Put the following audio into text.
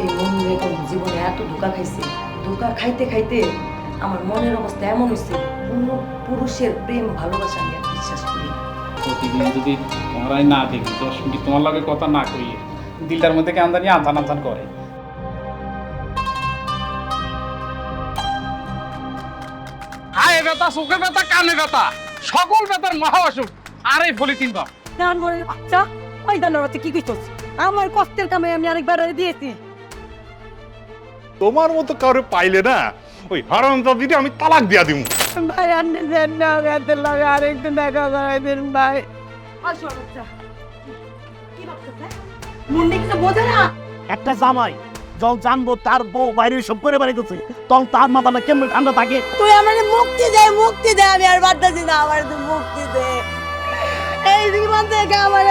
এই মন বেগম জীবনে এত ধোকা খাইছে? ধোকা খাইতে খাইতে আমার মনের অবস্থা এমন হয়েছে কোনো পুরুষের প্রেম ভালোবাসা আমি আর বিশ্বাস করি প্রতিদিন যদি তোমরাই না দেখি দশ মিনিট তোমার লগে কথা না কই দিলটার মধ্যে কেমন জানি আনজান আনজান করে? হায় ব্যথা চোখে ব্যথা কানে ব্যথা সকল ব্যথার মহা অসুখ আর এই জানোয়ারের বাচ্চা ওই বাচ্চা কি কইছস? আমার কষ্টের কামে আমি আরেকবার দিয়েছি। তোমার মতো কাউরে পাইলে না ওই হারাম জাতিটা আমি তালাক দিয়া দিব ভাই আন্নে দেন না গাতে লাগে আরেকটু দেখা করাই দিন ভাই। বোঝে না? একটা জামাই যখন জানব তার বউ বাইরে সব করে বেড়াইতেছে তখন তার মাথাটা কেমন ঠান্ডা থাকে? তুই আমার মুক্তি দে মুক্তি দে আমি আর বাদ না আমার তুই মুক্তি দে। এই জীবন থেকে আমার